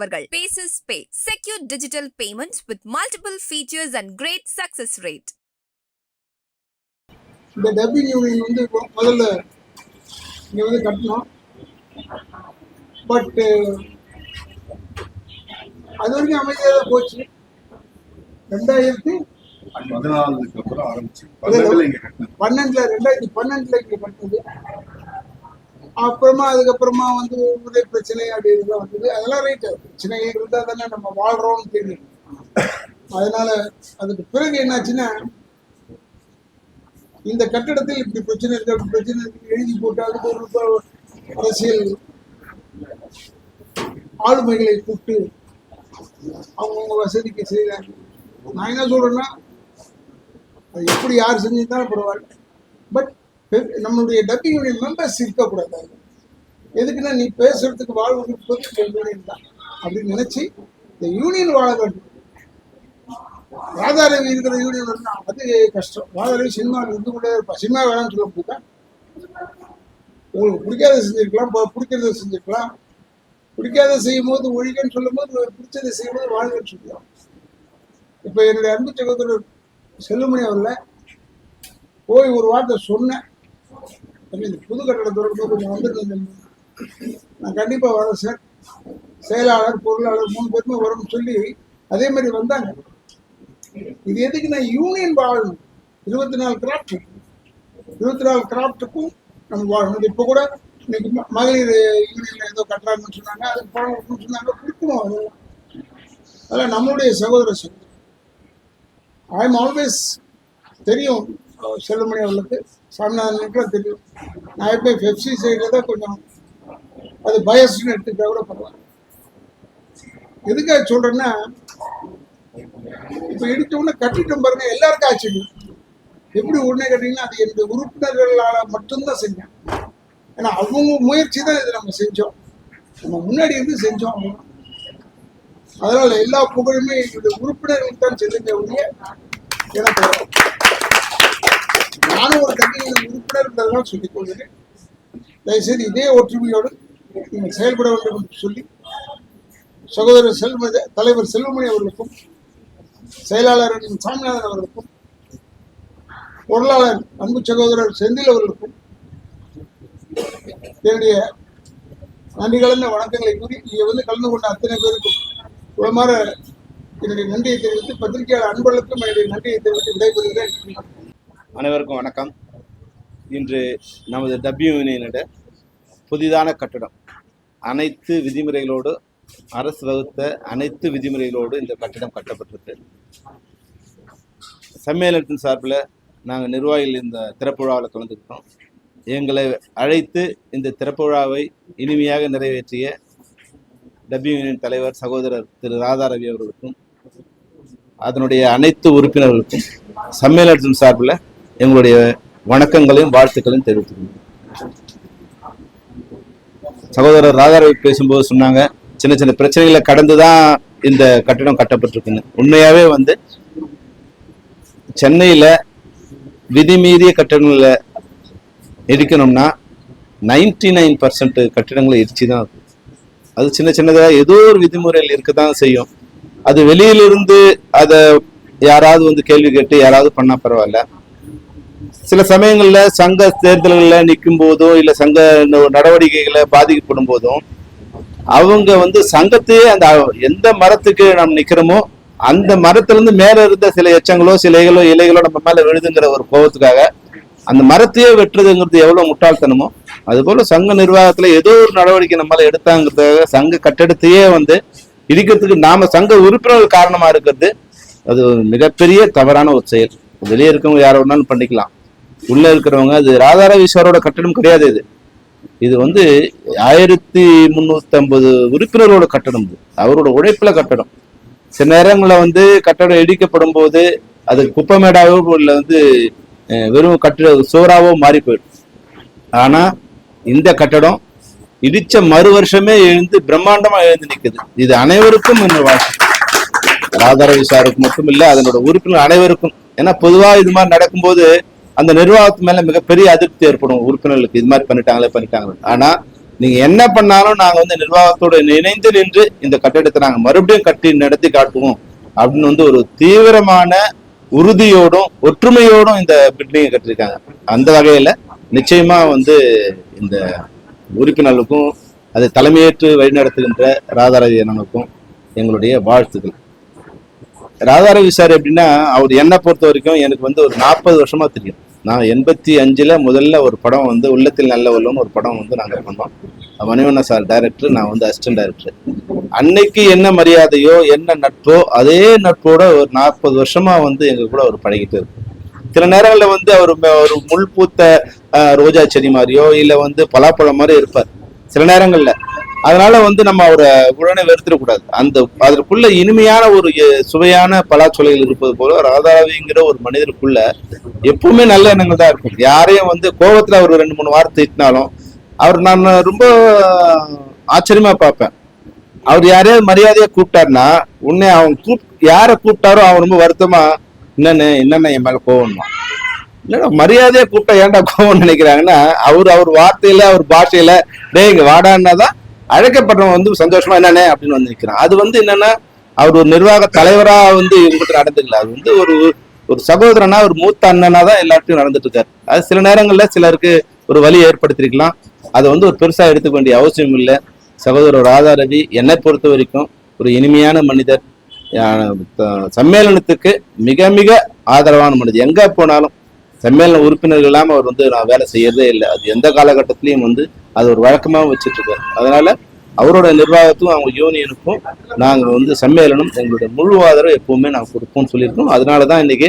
வழங்குபவர்கள் bases pay secure digital payment with multiple features and great success rate இந்த dubbing union வந்து முதல்ல இங்கே வந்து கட்டணும். பட்டு அது வரைக்கும் அமைதியாக தான் போச்சு. ரெண்டாயிரத்தி பதினாலுக்கு அப்புறம் ஆரம்பிச்சு. பன்னெண்டுல ரெண்டாயிரத்தி பன்னெண்டுல இங்கே கட்டினது. அப்புறமா அதுக்கப்புறமா வந்து ஒரே பிரச்சனை அப்படி வந்தது. அதெல்லாம் ரைட்டு பிரச்சனை இருந்தால் தானே நம்ம வாழ்றோம்னு தெரியும். அதனால அதுக்கு பிறகு என்னாச்சுன்னா இந்த கட்டடத்தில் இப்படி பிரச்சனை இருக்கு அப்படி பிரச்சனை இருக்கு எழுதி போட்டு அதுக்கு ஒரு அரசியல் ஆளுமைகளை கூப்பிட்டு அவங்கவுங்க வசதிக்கு செய்கிறாங்க நான் என்ன சொல்றேன்னா அது எப்படி யார் செஞ்சிருந்தாலும் பரவாயில்ல. பட் நம்மளுடைய டப்பிங் யூனியன் மெம்பர்ஸ் இருக்கக்கூடாது. எதுக்குன்னா நீ பேசுறதுக்கு வாழ்வு கொடுப்பது யூனியன் தான். அப்படின்னு நினைச்சு இந்த யூனியன் வாழ வேண்டும். ராதாரவி இருக்கிற யூனியன் வந்து அது கஷ்டம். ராதாரவி சினிமாவில் இருந்து கொண்டே இருப்பா சினிமா வேணாம்னு சொல்ல முடியுதா உங்களுக்கு பிடிக்காத செஞ்சிருக்கலாம் பிடிக்கிறத செஞ்சிருக்கலாம். பிடிக்காத செய்யும் போது ஒழிகன்னு சொல்லும் போது பிடிச்சதை செய்யும் போது வாழ்கன்னு சொல்லலாம் இப்போ என்னுடைய அன்பு சகோதரர் செல்லுமணி அவர்ல போய் ஒரு வார்த்தை சொன்னேன். இந்த புது கட்டடம் திறக்கும்போது கொஞ்சம் வந்துருந்தேன் நான் கண்டிப்பா வரேன் சார். செயலாளர் பொருளாளர் மூணு பேருமே வரும்னு சொல்லி அதே மாதிரி வந்தாங்க. இது எதுக்கு நான் யூனியன் வாழணும் இருபத்தி நாலு கிராஃப்ட் இருபத்தி நாலு கிராஃப்ட்டுக்கும் நம்ம வாழணும் இப்போ கூட இன்னைக்கு மகளிர் யூனியன்ல ஏதோ கட்டுறாங்கன்னு சொன்னாங்க. அதுக்கு பணம் கொடுக்கணும்னு சொன்னாங்க. கொடுக்கணும் அது. அதெல்லாம் நம்மளுடைய சகோதர சகோதரி ஐ எம் ஆல்வேஸ் தெரியும். செல்லுமணி அவர்களுக்கு சாமிநாதனுக்குலாம் தெரியும். நான் எப்போ பெப்சி சைடில் தான் கொஞ்சம் அது பயஸ்ன்னு எடுத்துக்கிட்டா கூட பரவாயில்ல. எதுக்காக சொல்றேன்னா இப்போ இடிச்ச உடனே கட்டிட்டோம் பாருங்க எல்லாருக்கும் ஆச்சரியம். எப்படி உடனே கட்டிங்கன்னா அது என்னுடைய உறுப்பினர்களால் மட்டும்தான் செஞ்சேன். ஏன்னா அவங்க முயற்சி தான் இதை நம்ம செஞ்சோம். நம்ம முன்னாடி இருந்து செஞ்சோம். அவ்வளவுதான். அதனால எல்லா புகழுமே என்னுடைய உறுப்பினர்களுக்கு தான் செல்லுங்க ஒழிய எனக்கு நானும் ஒரு கட்சியின் உறுப்பினர்ன்றதெல்லாம் சொல்லிக் கொள்கிறேன். தயவுசெய்து இதே ஒற்றுமையோடு நீங்கள் செயல்பட வேண்டும் என்று சொல்லி சகோதரர் செல்வ தலைவர் செல்வமணி அவர்களுக்கும் செயலாளர் சாமிநாதன் அவர்களுக்கும் பொருளாளர் அன்பு சகோதரர் செந்தில் அவர்களுக்கும் என்னுடைய நன்றி கலந்த வணக்கங்களை கூறி இங்கே வந்து கலந்து கொண்ட அத்தனை பேருக்கும் உளமாற என்னுடைய நன்றியை தெரிவித்து பத்திரிகையாளர் அன்பர்களுக்கும் என்னுடைய நன்றியை தெரிவித்து விடைபெறுகிறேன். அனைவருக்கும் வணக்கம். இன்று நமது டபிள்யூ யூனியனிட புதிதான கட்டடம். அனைத்து விதிமுறைகளோடு அரசு வகுத்த அனைத்து விதிமுறைகளோடு இந்த கட்டடம் கட்டப்பட்டிருக்கு. சம்மேளனத்தின் சார்பில் நாங்கள் நிர்வாகிகள் இந்த திறப்பு விழாவில் கலந்துக்கிட்டோம். எங்களை அழைத்து இந்த திறப்பு விழாவை இனிமையாக நிறைவேற்றிய டபிள்யூ யூனியன் தலைவர் சகோதரர் திரு ராதாரவி அவர்களுக்கும் அதனுடைய அனைத்து உறுப்பினர்களுக்கும் சம்மேளனத்தின் சார்பில் எங்களுடைய வணக்கங்களையும் வாழ்த்துக்களையும் தெரிவித்துக்கணும் சகோதரர் ராதாரவி பேசும்போது சொன்னாங்க சின்ன சின்ன பிரச்சனைகளை கடந்து தான் இந்த கட்டடம் கட்டப்பட்டிருக்குன்னு. உண்மையாகவே வந்து சென்னையில் விதிமீறிய கட்டடங்களை இடிக்கணும்னா நைன்டி நைன் பர்சன்ட் கட்டிடங்களை இடிச்சு தான் இருக்கும் அது சின்ன சின்னதாக ஏதோ ஒரு விதிமுறைகள் இருக்க தான் செய்யும். அது வெளியிலிருந்து அதை யாராவது வந்து கேள்வி கேட்டு யாராவது பண்ணால் பரவாயில்ல. சில சமயங்களில் சங்க தேர்தல்களில் நிற்கும் போதும் இல்லை சங்க நடவடிக்கைகளை பாதிக்கப்படும் போதும் அவங்க வந்து சங்கத்தையே அந்த எந்த மரத்துக்கு நாம் நிற்கிறோமோ அந்த மரத்திலிருந்து மேலே இருந்த சில எச்சங்களோ சிலைகளோ இலைகளோ நம்ம மேலே விழுதுங்கிற ஒரு கோபத்துக்காக அந்த மரத்தையே வெட்டுறதுங்கிறது எவ்வளோ முட்டாள்தனமோ அதுபோல் சங்க நிர்வாகத்தில் ஏதோ ஒரு நடவடிக்கை நம்மளால் எடுத்தாங்கிறதுக்காக சங்க கட்டடத்தையே வந்து இடிக்கிறதுக்கு நாம சங்க உறுப்பினர்கள் காரணமாக இருக்கிறது அது மிகப்பெரிய தவறான ஒரு செயல். வெளியே இருக்கவங்க யாரோ வேணாலும் பண்ணிக்கலாம். உள்ள இருக்கிறவங்க அது ராதாரவீஸ்வரோட சாரோட கட்டடம் கிடையாது இது. இது வந்து ஆயிரத்தி முன்னூத்தி ஐம்பது உறுப்பினரோட கட்டடம் இது. அவரோட உழைப்புல கட்டடம் சில நேரங்களில் வந்து கட்டடம் இடிக்கப்படும் போது அது குப்பமேடாவோ இல்லை வந்து அஹ், வெறும் கட்டிட சோறாவோ மாறி போயிடும். ஆனா இந்த கட்டடம் இடிச்ச மறு வருஷமே எழுந்து பிரம்மாண்டமா எழுந்து நிக்குது. இது அனைவருக்கும் இந்த வாழ்க்கை ராதாரவி சாருக்கு மட்டும் இல்லை அதனோட உறுப்பினர் அனைவருக்கும். ஏன்னா பொதுவா இது மாதிரி நடக்கும்போது அந்த நிர்வாகத்து மேல மிகப்பெரிய அதிருப்தி ஏற்படும் உறுப்பினர்களுக்கு. இது மாதிரி பண்ணிட்டாங்களே பண்ணிட்டாங்களே. ஆனா நீங்க என்ன பண்ணாலும் நாங்க வந்து நிர்வாகத்தோட இணைந்து நின்று இந்த கட்டிடத்தை நாங்க மறுபடியும் கட்டி நடத்தி காட்டுவோம் அப்படின்னு வந்து ஒரு தீவிரமான உறுதியோடும் ஒற்றுமையோடும் இந்த பில்டிங்கை கட்டியிருக்காங்க. அந்த வகையில நிச்சயமா வந்து இந்த உறுப்பினர்களுக்கும் அதை தலைமையேற்று வழிநடத்துகின்ற ராதாரவி அண்ணனுக்கும் எங்களுடைய வாழ்த்துக்கள். ராதாரவி சார் எப்படின்னா அவர் என்னை பொறுத்த வரைக்கும் எனக்கு வந்து ஒரு நாற்பது வருஷமா தெரியும். நான் எண்பத்தி அஞ்சில் முதல்ல ஒரு படம் வந்து உள்ளத்தில் நல்ல உள்ளம்னு ஒரு படம் வந்து நாங்கள் பண்ணோம். மணிவண்ண சார் டைரக்டர் நான் வந்து அசிஸ்டன்ட் டைரக்டர் அன்னைக்கு என்ன மரியாதையோ என்ன நட்போ அதே நட்போட ஒரு நாற்பது வருஷமா வந்து எங்க கூட அவர் பழகிட்டு இருக்கு சில நேரங்களில் வந்து அவர் ஒரு முள் பூத்த ரோஜா செடி மாதிரியோ இல்லை வந்து பலாப்பழம் மாதிரி இருப்பார். சில நேரங்களில் அதனால வந்து நம்ம அவரை உடனே வெறுத்துடக்கூடாது. அந்த அதற்குள்ள இனிமையான ஒரு சுவையான பலாச்சொலைகள் இருப்பது போல ராதாவிங்கிற ஒரு மனிதருக்குள்ள எப்பவுமே நல்ல எண்ணங்கள் தான் இருக்கும். யாரையும் வந்து கோவத்துல அவர் ரெண்டு மூணு வார்த்தை திட்டினாலும் அவர் நான் ரொம்ப ஆச்சரியமா பார்ப்பேன். அவர் யாரையாவது மரியாதையா கூப்பிட்டாருன்னா உன்னை அவன் கூப் யாரை கூப்பிட்டாரோ அவன் ரொம்ப வருத்தமா என்னன்னு என்னென்ன என் மேல கோவம்மா என்னடா மரியாதையா கூப்பிட்டா ஏன்டா கோவம் நினைக்கிறாங்கன்னா அவர் அவர் வார்த்தையில அவர் பாஷையில டேய் இங்க வாடான்னாதான் அழைக்கப்படுறவன் வந்து சந்தோஷமா என்னண்ணே? அப்படின்னு வந்து நிற்கிறான் அது வந்து என்னன்னா அவர் ஒரு நிர்வாக தலைவரா வந்து இவங்களுக்கு நடந்துக்கல அது வந்து ஒரு ஒரு சகோதரனா ஒரு மூத்த அண்ணனா தான் எல்லாத்தையும் நடந்துட்டு இருக்காரு அது சில நேரங்கள்ல சிலருக்கு ஒரு வழி ஏற்படுத்திருக்கலாம். அதை வந்து ஒரு பெருசா எடுத்துக்க வேண்டிய அவசியம் இல்லை. சகோதரர் ராதா ரவி என்னை பொறுத்த வரைக்கும் ஒரு இனிமையான மனிதர். சம்மேளனத்துக்கு மிக மிக ஆதரவான மனிதர். எங்க போனாலும் சம்மேளன உறுப்பினர்கள் இல்லாமல் அவர் வந்து நான் வேலை செய்யறதே இல்லை. அது எந்த காலகட்டத்திலையும் வந்து அது ஒரு வழக்கமாக வச்சுட்டு இருக்காரு அதனால அவரோட நிர்வாகத்துக்கும் அவங்க யூனியனுக்கும் நாங்கள் வந்து சம்மேளனம் எங்களுடைய முழு ஆதரவு எப்பவுமே நாங்கள் கொடுப்போம்னு சொல்லியிருக்கோம். அதனால தான் இன்னைக்கு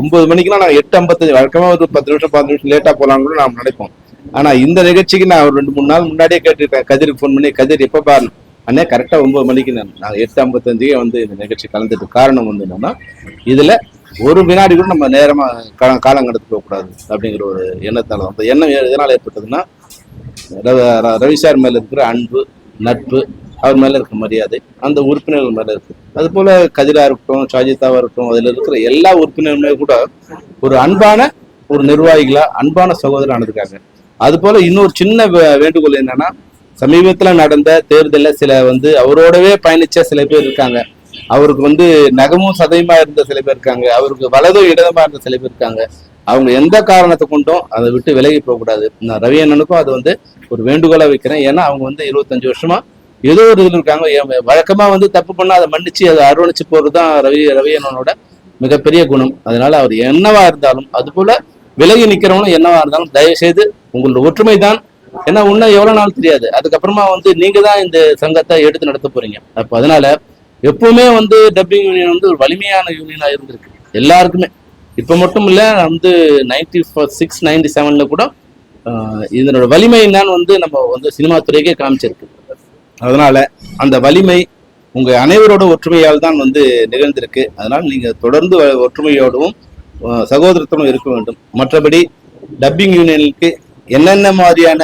ஒன்பது மணிக்கெல்லாம் நாங்கள் எட்டு ஐம்பத்தஞ்சு வழக்கமாக ஒரு பத்து நிமிஷம் பத்து நிமிஷம் லேட்டாக போகலான்னு கூட நாம் நினைப்போம். ஆனால் இந்த நிகழ்ச்சிக்கு நான் ஒரு ரெண்டு மூணு நாள் முன்னாடியே கேட்டுருக்கேன். கதிருக்கு ஃபோன் பண்ணி கதிர் எப்போ பாரு? அண்ணே கரெக்டாக ஒன்பது மணிக்கு நான் நாங்கள் எட்டு ஐம்பத்தஞ்சுக்கே வந்து இந்த நிகழ்ச்சி கலந்துட்டு காரணம் வந்து என்னன்னா இதில் ஒரு வினாடி கூட நம்ம நேரமாக கா காலம் கடத்து போகக்கூடாது அப்படிங்கிற ஒரு எண்ணத்தால் அந்த எண்ணம் எதனால் ஏற்பட்டதுன்னா ரவி ர- சார் மேல இருக்கிற அன்பு நட்பு அவர் மேல இருக்க மரியாதை அந்த உறுப்பினர்கள் மேல இருக்கு. அது போல கதிரா இருக்கட்டும் ஷாஜிதாவாக இருக்கட்டும் அதுல இருக்கிற எல்லா உறுப்பினருமே கூட ஒரு அன்பான ஒரு நிர்வாகிகளா அன்பான சகோதரர் ஆனதுக்காங்க அது போல இன்னொரு சின்ன வேண்டுகோள் என்னன்னா சமீபத்துல நடந்த தேர்தலில் சில வந்து அவரோடவே பயணிச்ச சில பேர் இருக்காங்க. அவருக்கு வந்து நகமும் சதயமா இருந்த சில பேர் இருக்காங்க. அவருக்கு வலதும் இடதுமா இருந்த சில பேர் இருக்காங்க. அவங்க எந்த காரணத்தை கொண்டும் அதை விட்டு விலகி போகக்கூடாது. நான் ரவி அண்ணனுக்கும் அது வந்து ஒரு வேண்டுகோளா வைக்கிறேன். ஏன்னா அவங்க வந்து இருபத்தஞ்சு வருஷமா ஏதோ ஒரு இதில் இருக்காங்க. வழக்கமா வந்து தப்பு பண்ணா அதை மன்னிச்சு அதை அரவணைச்சு போறது தான் ரவி ரவி அண்ணனோட மிகப்பெரிய குணம். அதனால அவர் என்னவா இருந்தாலும் அது போல விலகி நிக்கிறவங்களும் என்னவா இருந்தாலும் தயவு செய்து உங்களோட ஒற்றுமை தான் ஏன்னா இன்னும் எவ்வளவு நாள் தெரியாது. அதுக்கப்புறமா வந்து நீங்க தான் இந்த சங்கத்தை எடுத்து நடத்த போறீங்க. அப்ப அதனால எப்பவுமே வந்து டப்பிங் யூனியன் வந்து ஒரு வலிமையான யூனியனாக இருந்திருக்கு. எல்லாருக்குமே. இப்போ மட்டும் இல்லை வந்து நைன்டி சிக்ஸ் நைன்டி செவனில் கூட இதனோட வலிமை என்னன்னு வந்து நம்ம வந்து சினிமா துறைக்கே காமிச்சிருக்கு. அதனால அந்த வலிமை உங்கள் அனைவரோட ஒற்றுமையால் தான் வந்து நிகழ்ந்திருக்கு. அதனால் நீங்கள் தொடர்ந்து வ- ஒற்றுமையோடவும் ஆஹ், சகோதரத்துடன் இருக்க வேண்டும். மற்றபடி டப்பிங் யூனியனுக்கு என்னென்ன மாதிரியான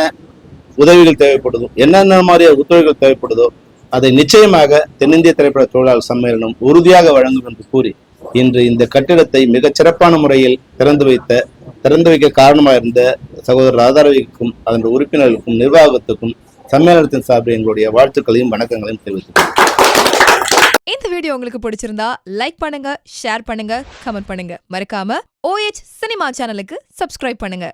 உதவிகள் தேவைப்படுதோ என்னென்ன மாதிரியான ஒத்துழைப்புகள் தேவைப்படுதோ அதை நிச்சயமாக தென்னிந்திய திரைப்பட தொழிலாளர் சம்மேளனம் உறுதியாக வழங்கும் என்று கூறி இன்று இந்த கட்டிடத்தை மிகச் சிறப்பான முறையில் திறந்து வைத்த திறந்து வைக்க காரணமாக இருந்த சகோதரர் ராதாரவிக்கும் அதன் உறுப்பினர்களுக்கும் நிர்வாகத்துக்கும் சம்மேளனத்தின் சார்பில் எங்களுடைய வாழ்த்துக்களையும் வணக்கங்களையும் தெரிவித்துள்ளேன் இந்த வீடியோ உங்களுக்கு பிடிச்சிருந்தா லைக் பண்ணுங்க ஷேர் பண்ணுங்க கமெண்ட் பண்ணுங்க. மறக்காம ஓஎச் சினிமா சேனலுக்கு சப்ஸ்கிரைப் பண்ணுங்க.